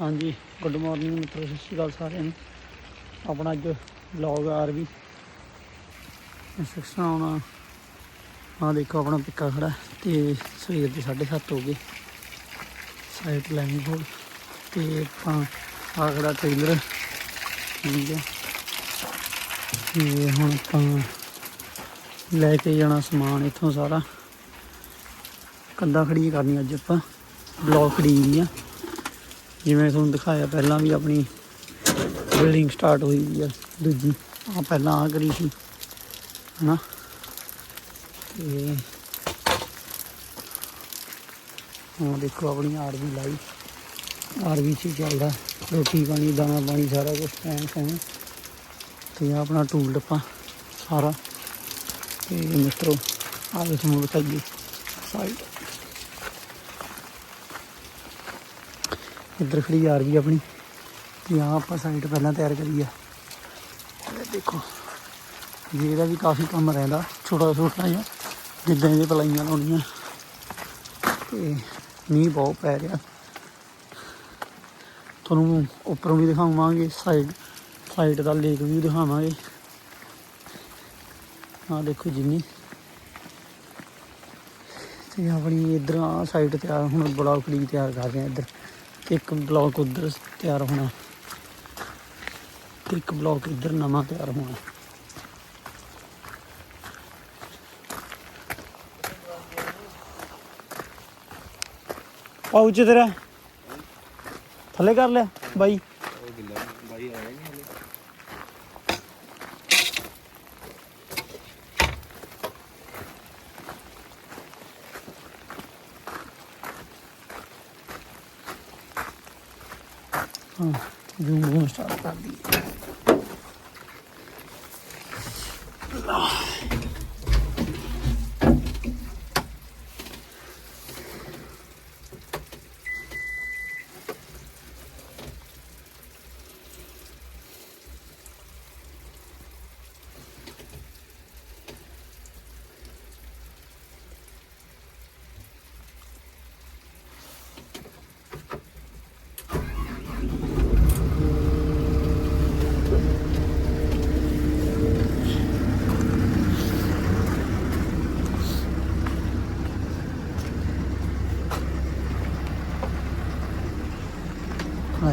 ਹਾਂਜੀ good morning ਮਿੱਤਰੋ, ਸਤਿ ਸ਼੍ਰੀ ਅਕਾਲ ਸਾਰਿਆਂ ਨੂੰ। ਆਪਣਾ ਅੱਜ ਵਲੌਗ ਆਰ ਵੀ। ਇੰਸਟਰਕਸ਼ਨ ਆਉਣਾ। ਆ ਦੇਖੋ, ਆਪਣਾ ਪਿੱਕਾ ਖੜਾ ਤੇ ਸਵੇਰ ਦੇ 7:30 ਹੋ ਗਏ। ਸਾਈਟ ਲੈਣੀ ਕੋਲ। ਤੇ ਆਪਾਂ ਆ ਖੜਾ ਟ੍ਰੇਲਰ ਠੀਕ ਹੈ। ਤੇ ਹੁਣ ਆਪਾਂ ਲੈ ਕੇ ਜਾਣਾ ਸਮਾਨ ਇੱਥੋਂ ਸਾਰਾ। ਕੰਦਾ ਖੜੀ ਕਰਨੀ ਅੱਜ ਆਪਾਂ। ਬਲੌਕ ਖੜੀ ਆ ਜਿਵੇਂ ਤੁਹਾਨੂੰ ਦਿਖਾਇਆ, ਪਹਿਲਾਂ ਵੀ ਆਪਣੀ ਬਿਲਡਿੰਗ ਸਟਾਰਟ ਹੋਈ ਵੀ ਆ, ਦੂਜੀ। ਆ ਪਹਿਲਾਂ ਆ ਕਰੀ ਸੀ, ਹਨਾ? ਤੇ ਹੁਣ ਦੇਖੋ ਆਪਣੀ ਆਰ ਲਾਈ। ਆਰ ਵੀ ਚ ਚੱਲਦਾ, ਰੋਟੀ ਪਾਣੀ, ਦਾਣਾ ਪਾਣੀ, ਸਾਰਾ ਕੁਝ ਟਾਈਮ ਟਾਈਮ ਤੇ ਆਹ ਆਪਣਾ ਟੂਲ ਡੱਪਾ ਸਾਰਾ। ਤੇ ਮਿੱਤਰੋ ਆ ਵੀ ਤੁਹਾਨੂੰ ਦਿਖਾਈਏ ਸਾਈਡ ਇੱਧਰ ਖੜੀ ਆ ਰਹੀ ਆਪਣੀ। ਤੇ ਆਹ ਆਪਾਂ ਸਾਈਡ ਪਹਿਲਾਂ ਤਿਆਰ ਕਰੀ ਆ ਦੇਖੋ ਜੀ ਇਹਦਾ ਵੀ ਕਾਫੀ ਕੰਮ ਰਹਿੰਦਾ। ਛੋਟਾ ਛੋਟਾ ਜਿਹਾ, ਜਿੱਦਾਂ ਇਹਦੇ ਪਲਾਈਆਂ ਲਾਉਣੀਆਂ। ਤੇ ਮੀਂਹ ਬਹੁਤ ਪੈ ਰਿਹਾ। ਤੁਹਾਨੂੰ ਉੱਪਰੋਂ ਵੀ ਦਿਖਾਵਾਂਗੇ ਸਾਈਡ ਸਾਈਡ ਦਾ ਲੇਕ ਵੀ ਦਿਖਾਵਾਂਗੇ। ਆਹ ਦੇਖੋ ਜਿੰਨੀ। ਤੇ ਆਪਣੀ ਇਧਰ ਆ ਸਾਈਡ ਤਿਆਰ, ਹੁਣ ਬਲੌਕ ਲਈ ਤਿਆਰ ਕਰ ਰਹੇ ਆ ਇੱਧਰ। ਇੱਕ ਬਲੌਕ ਉਧਰ ਤਿਆਰ ਹੋਣਾ ਤੇ ਇੱਕ ਬਲੌਕ ਇੱਧਰ ਨਵਾਂ ਤਿਆਰ ਹੋਣਾ ਪਾਉਚ ਤੇਰਾ ਥੱਲੇ ਕਰ ਲਿਆ ਬਾਈ ਉਹ ਗਿੱਲਾ ਬਾਈ ਆਇਆ ਨਹੀਂ ਹਲੇ ਹਾਂ ਜੂਮ ਜੂਮ ਸਟਾਰਟ ਕਰ ਦੀ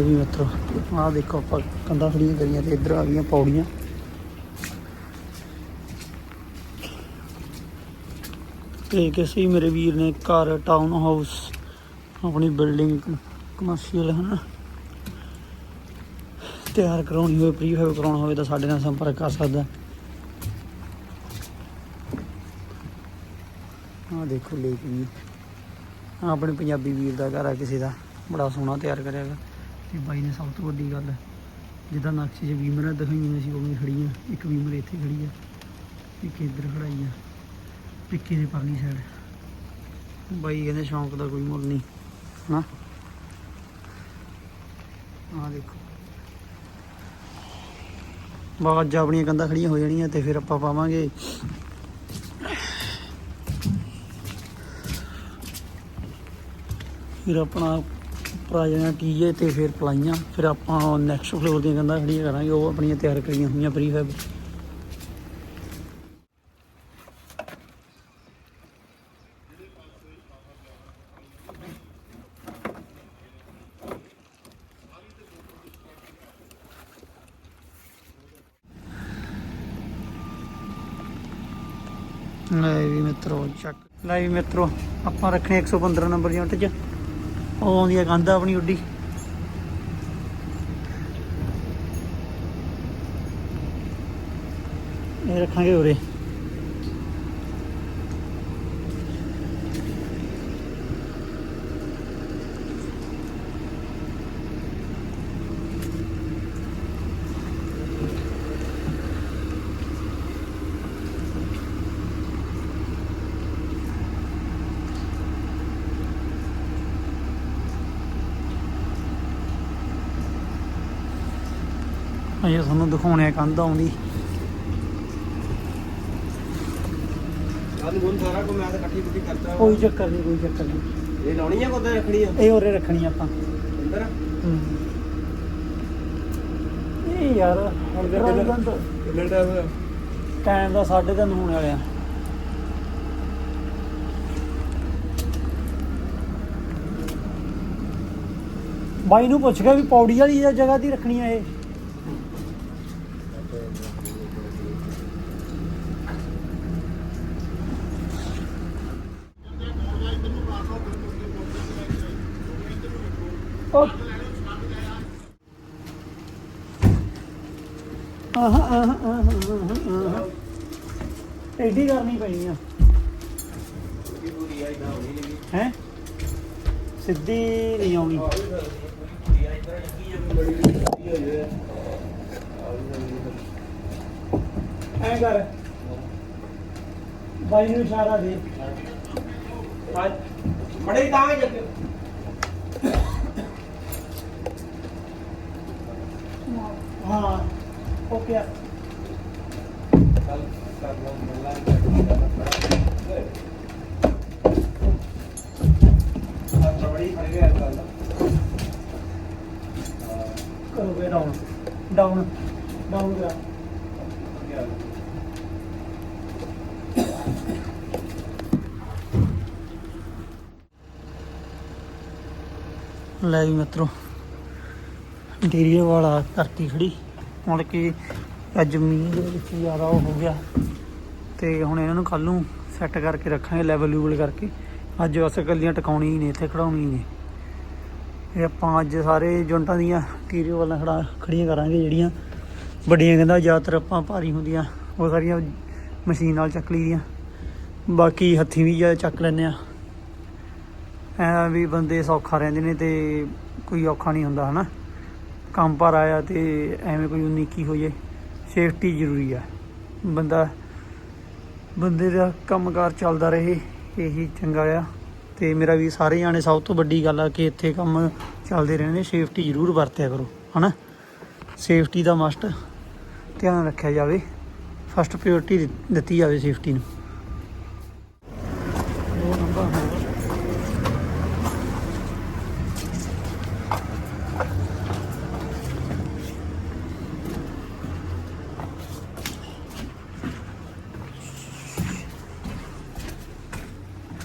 ਆਏ ਵੀ ਮਿੱਤਰੋ। ਆਹ ਦੇਖੋ ਆਪਾਂ ਕੰਧਾਂ ਖੜੀਆਂ ਕਰੀਆਂ ਤੇ ਇੱਧਰ ਆ ਗਈਆਂ ਪੌੜੀਆਂ। ਤੇ ਕਿਸੇ ਮੇਰੇ ਵੀਰ ਨੇ ਘਰ ਟਾਊਨ ਹਾਊਸ ਆਪਣੀ ਬਿਲਡਿੰਗ ਕਮਰਸ਼ੀਅਲ ਹਨ? ਤਿਆਰ ਕਰਾਉਣੀ ਹੋਵੇ ਪ੍ਰੀਫੈਬ ਕਰਾਉਣਾ ਹੋਵੇ ਤਾਂ ਸਾਡੇ ਨਾਲ ਸੰਪਰਕ ਕਰ ਸਕਦਾ। ਆਹ ਦੇਖੋ ਲੇਕ ਵੀ। ਆਪਣੇ ਪੰਜਾਬੀ ਵੀਰ ਦਾ ਘਰ ਆ ਕਿਸੇ ਦਾ। ਬੜਾ ਸੋਹਣਾ ਤਿਆਰ ਕਰਿਆ ਹੈਗਾ ਤੇ ਬਾਈ ਨੇ ਸਭ ਤੋਂ ਵੱਡੀ ਗੱਲ ਜਿੱਦਾਂ ਨਕਸ਼ੇ 'ਚ ਵੀਮਰਾਂ ਦਿਖਾਈਆਂ ਸੀ, ਉਵੇਂ ਖੜੀਆਂ ਇੱਕ ਵੀਮਰ ਇੱਥੇ ਖੜੀ ਆ, ਇੱਕ ਇੱਧਰ ਖੜਾਈ ਆ, ਪਿੱਕੇ ਦੇ ਪਰਲੀ ਸਾਈਡ ਬਾਈ ਕਹਿੰਦੇ ਸ਼ੌਂਕ ਦਾ ਕੋਈ ਮੁੱਲ ਨਹੀਂ, ਹਨਾ? ਆਹ ਦੇਖੋ। ਬਾਅਦ ਆਪਣੀਆਂ ਕੰਧਾਂ ਖੜੀਆਂ ਹੋ ਜਾਣੀਆਂ ਤੇ ਫਿਰ ਆਪਾਂ ਪਾਵਾਂਗੇ। ਫਿਰ ਆਪਣਾ ਉੱਪਰ ਆ ਜਾਣਾ ਟੀਏ ਤੇ ਫਿਰ ਪਲਾਈਆਂ, ਫਿਰ ਆਪਾਂ ਨੈਕਸਟ ਫਲੋਰ ਦੀਆਂ ਕੰਧਾਂ ਖੜੀਆਂ ਕਰਾਂਗੇ, ਉਹ ਆਪਣੀਆਂ ਤਿਆਰ ਕਰੀਆਂ ਹੋਈਆਂ ਪ੍ਰੀਫੈਬ ਲੈ ਵੀ ਮਿੱਤਰੋ, ਚੱਕ। ਲੈ ਵੀ ਮਿੱਤਰੋ, ਆਪਾਂ ਰੱਖਣੇ 115 ਨੰਬਰ ਯੂਨਿਟ 'ਚ। ਉਹ ਆਉਂਦੀ ਆ ਕੰਧ ਆਪਣੀ ਉੱਡੀ। ਇਹ ਰੱਖਾਂਗੇ ਉਰੇ। ਅਜੇ ਤੁਹਾਨੂੰ ਦਿਖਾਉਣੇ ਆ ਕੰਧ ਆਉਂਦੀ। ਕੋਈ ਚੱਕਰ ਨਹੀਂ ਕੋਈ ਚੱਕਰ ਨਹੀਂ। ਇਹ ਲਾਉਣੀ ਆ ਕੋਦਾਂ ਰੱਖਣੀ ਆ? ਇਹ ਉਰੇ ਰੱਖਣੀ ਆਪਾਂ। ਅੰਦਰ? ਇਹ ਯਾਰ ਹੁਣ ਕਿੰਨਾ- ਤਾਂ ਕਿੰਨੇ ਟਾਈਮ ਹੋਇਆ? ਟਾਈਮ ਦਾ 3:30 ਹੋਣ ਵਾਲਿਆ ਬਾਈ ਨੂੰ ਪੁੱਛ ਗਿਆ ਵੀ ਪੌੜੀ ਵਾਲੀ ਜਗ੍ਹਾ ਦੀ ਰੱਖਣੀ ਆ ਇਹ। ਆਹ ਆਹ ਆਹ ਆਹ ਐਡੀ ਕਰਨੀ ਪੈਣੀ ਆ ਇਹ ਪੂਰੀ ਆਈ ਨਾ ਹੋਣੀ ਨਹੀਂ ਹੈ ਸਿੱਧੀ ਨਹੀਂ ਆਉਣੀ ਪੂਰੀ ਆਈ ਤਰ੍ਹਾਂ ਲੱਗੀ ਜਾਂਦੀ ਬੜੀ ਵਧੀਆ ਹੋਈ ਹੈ ਐ ਕਰ ਬਾਈ ਨੂੰ ਇਸ਼ਾਰਾ ਦੇ ਮੜੇ ਤਾਂ ਆ ਜੱਗੇ ਹਾਂ ਓਕੇ ਆ ਕੱਲ ਕੱਲ ਮੱਲਾ ਨਹੀਂ ਕਰਦਾ ਅੱਜ ਬੜੀ ਫੜ ਗਿਆ ਕੱਲ ਕਰੋ ਵੇ ਡਾਊਨ ਡਾਊਨ ਡਾਊਨ ਕਰਾ ਲੈ ਵੀ ਮਿੱਤਰੋ ਇੰਟੀਰੀਅਰ ਵਾਲਾ ਧਰਤੀ ਖੜੀ। ਹੁਣ ਕਿ ਅੱਜ ਮੀਂਹ ਦੇ ਵਿੱਚ ਜ਼ਿਆਦਾ ਉਹ ਹੋ ਗਿਆ। ਤੇ ਹੁਣ ਇਹਨਾਂ ਨੂੰ ਕੱਲ ਨੂੰ ਸੈੱਟ ਕਰਕੇ ਰੱਖਾਂਗੇ ਲੈਵਲ ਲੂਵਲ ਕਰਕੇ। ਅੱਜ ਬਸ ਇਕੱਲੀਆਂ ਟਿਕਾਉਣੀ ਹੀ ਨੇ, ਇੱਥੇ ਖੜਾਉਣੀ ਨੇ। ਇਹ ਆਪਾਂ ਅੱਜ ਸਾਰੇ ਜੁੰਟਾਂ ਦੀਆਂ ਇੰਟੀਰੀਅਰ ਵਾਲਾਂ ਖੜਾ ਖੜੀਆਂ ਕਰਾਂਗੇ, ਜਿਹੜੀਆਂ ਵੱਡੀਆਂ ਕਹਿੰਦਾ ਜ਼ਿਆਦਾਤਰ ਆਪਾਂ ਭਾਰੀ ਹੁੰਦੀਆਂ। ਉਹ ਸਾਰੀਆਂ ਮਸ਼ੀਨ ਨਾਲ ਚੱਕ ਲਈਆਂ। ਬਾਕੀ ਹੱਥੀਂ ਵੀ ਜ਼ਿਆਦਾ ਚੱਕ ਲੈਂਦੇ ਆ ਐ ਵੀ ਬੰਦੇ ਸੌਖਾ ਰਹਿੰਦੇ ਨੇ ਤੇ ਕੋਈ ਔਖਾ ਨਹੀਂ ਹੁੰਦਾ, ਹਨਾ? ਕੰਮ ਪਰ ਆਇਆ ਤੇ ਐਵੇਂ ਕੋਈ ਉਨੀਕੀ ਹੋ ਜੇ ਸੇਫਟੀ ਜ਼ਰੂਰੀ ਆ। ਬੰਦਾ, ਬੰਦੇ ਦਾ ਕੰਮਕਾਰ ਚੱਲਦਾ ਰਹੇ, ਇਹੀ ਚੰਗਾ ਆ। ਤੇ ਮੇਰਾ ਵੀ ਸਾਰੇ ਜਾਣੇ ਸਭ ਤੋਂ ਵੱਡੀ ਗੱਲ ਆ ਕਿ ਇੱਥੇ ਕੰਮ ਚੱਲਦੇ ਰਹਿੰਦੇ ਸੇਫਟੀ ਜ਼ਰੂਰ ਵਰਤਿਆ ਕਰੋ, ਹਨਾ? ਸੇਫਟੀ ਦਾ ਮਸਟ ਧਿਆਨ ਰੱਖਿਆ ਜਾਵੇ। ਫਸਟ ਪ੍ਰਾਇੋਰਟੀ ਦਿੱਤੀ ਜਾਵੇ ਸੇਫਟੀ ਨੂੰ ਦੋ ਨੰਬਰ ਹੋਰ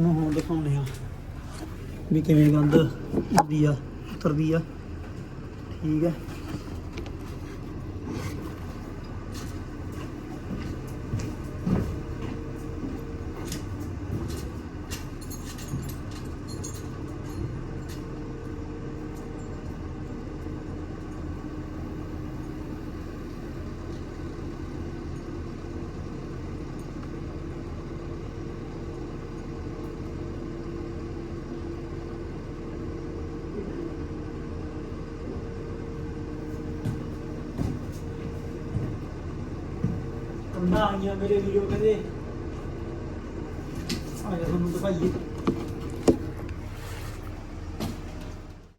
ਨੂੰ ਹੁਣ ਦਿਖਾਉਂਦੇ ਆ ਵੀ ਕਿਵੇਂ ਗੰਦ ਉੱਡਦੀ ਆ ਉਤਰਦੀ ਆ। ਠੀਕ ਹੈ। ਕੰਧਾਂ ਆਈਆਂ ਮੇਰੇ ਵੀਡੀਓ ਕਹਿੰਦੇ। ਆ ਜਾ ਤੁਹਾਨੂੰ ਦਿਖਾਈਏ।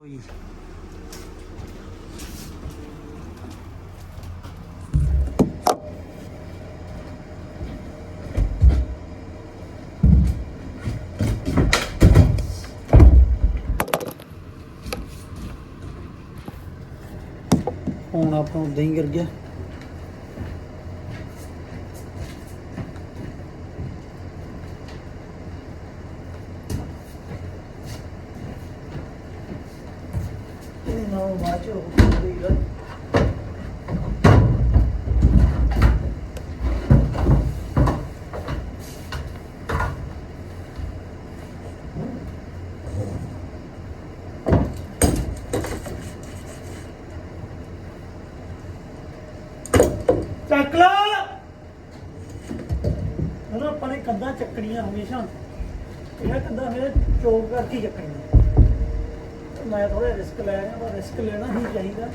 ਓਏ ਫੋਨ ਆਪਣਾ ਉਦਾਂ ਹੀ ਕਰ ਗਿਆ ਇਹਦੇ ਨਾਲ ਬਾਅਦ ਚ ਉਹ ਦੇਗਾ ਚੱਕ ਲਾ ਹੁਣ ਆਪਾਂ ਨੇ ਕੰਧਾਂ ਚੱਕਣੀਆਂ ਹਮੇਸ਼ਾ ਇਹ ਕੰਧਾਂ ਮੇਰੇ ਚੋਕ ਕਰਕੇ ਹੀ ਮੈਂ ਥੋੜਾ ਰਿਸਕ ਲੈ ਰਿਹਾ, ਪਰ ਰਿਸਕ ਲੈਣਾ ਹੀ ਚਾਹੀਦਾ।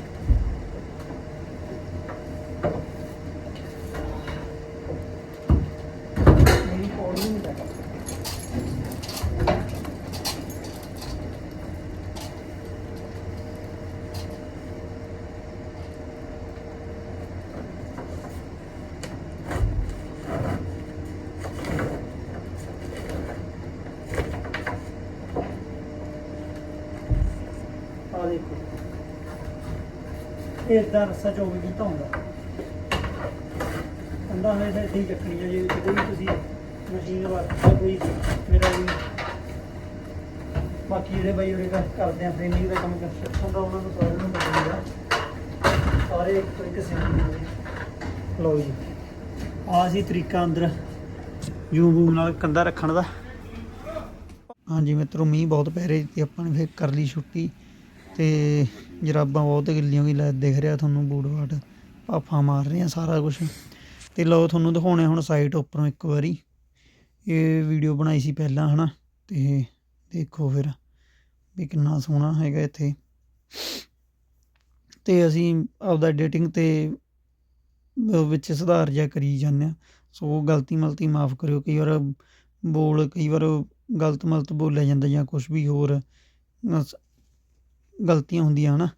ਇਦਾਂ ਰਸਾ ਚੋਂ ਵੀ ਕੀਤਾ ਹੁੰਦਾ। ਅੰਦਾ ਹਮੇਸ਼ਾ ਇੱਥੇ ਹੀ ਚੱਕਣੀ ਹੈ, ਜੇ ਕਿਤੇ ਤੁਸੀਂ ਮਸ਼ੀਨ ਵਰਤਦੇ ਕੋਈ ਮੇਰਾ ਵੀ। ਬਾਕੀ ਜਿਹੜੇ ਬਾਈ ਉਹਦੇ ਕਰਦੇ ਆ ਫਰੇਮਿੰਗ ਦਾ ਕੰਮ ਕੰਸਟਰਕਸ਼ਨ ਦਾ ਉਹਨਾਂ ਨੂੰ ਸਾਰਿਆਂ ਨੂੰ ਪਤਾ ਸਾਰੇ ਇੱਕ ਤੋਂ ਇੱਕ ਲਓ ਜੀ। ਆ ਸੀ ਤਰੀਕਾ ਅੰਦਰ, ਜੂਮ ਬੂਮ ਨਾਲ ਕੰਧਾ ਰੱਖਣ ਦਾ। ਹਾਂਜੀ ਮਿੱਤਰੋ, ਮੀਂਹ ਬਹੁਤ ਪੈ ਰਿਹਾ ਤੇ ਆਪਾਂ ਨੇ ਫਿਰ ਕਰ ਲਈ ਛੁੱਟੀ। ਤੇ ਜਰਾਬਾਂ ਬਹੁਤ ਗਿੱਲੀਆਂ ਵੀ ਲੈ ਦਿਖ ਰਿਹਾ ਤੁਹਾਨੂੰ ਬੂਟ ਬਾਟ ਪਾਫਾ ਮਾਰ ਰਹੀਆਂ ਸਾਰਾ ਕੁਝ ਤੇ ਲਓ ਤੁਹਾਨੂੰ ਦਿਖਾਉਣੇ ਹੁਣ ਸਾਈਟ ਉੱਪਰੋਂ ਇੱਕ ਵਾਰੀ। ਇਹ ਵੀਡੀਓ ਬਣਾਈ ਸੀ ਪਹਿਲਾਂ, ਹਨਾ? ਤੇ ਦੇਖੋ ਫਿਰ ਵੀ ਕਿੰਨਾ ਸੋਹਣਾ ਹੈਗਾ ਇੱਥੇ। ਤੇ ਅਸੀਂ ਆਪਦਾ ਐਡੀਟਿੰਗ ਤੇ ਵਿੱਚ ਸੁਧਾਰ ਜਿਹਾ ਕਰੀ ਜਾਂਦੇ ਹਾਂ ਸੋ ਗਲਤੀ ਮਲਤੀ ਮਾਫ ਕਰਿਓ, ਕਈ ਵਾਰ ਬੋਲ, ਕਈ ਵਾਰ ਗਲਤ ਮਲਤ ਬੋਲਿਆ ਜਾਂਦਾ ਜਾਂ ਕੁਝ ਵੀ ਹੋਰ। ਅਸ- ਗਲਤੀਆਂ ਹੁੰਦੀਆਂ ਹਨਾ।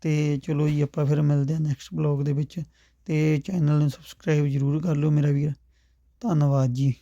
ਤੇ ਚਲੋ ਜੀ, ਆਪਾਂ ਫਿਰ ਮਿਲਦੇ ਹਾਂ ਨੈਕਸਟ ਬਲੌਗ ਦੇ ਵਿੱਚ। ਤੇ ਚੈਨਲ ਨੂੰ ਸਬਸਕ੍ਰਾਈਬ ਜ਼ਰੂਰ ਕਰ ਲਿਓ ਮੇਰਾ ਵੀਰ। ਧੰਨਵਾਦ ਜੀ।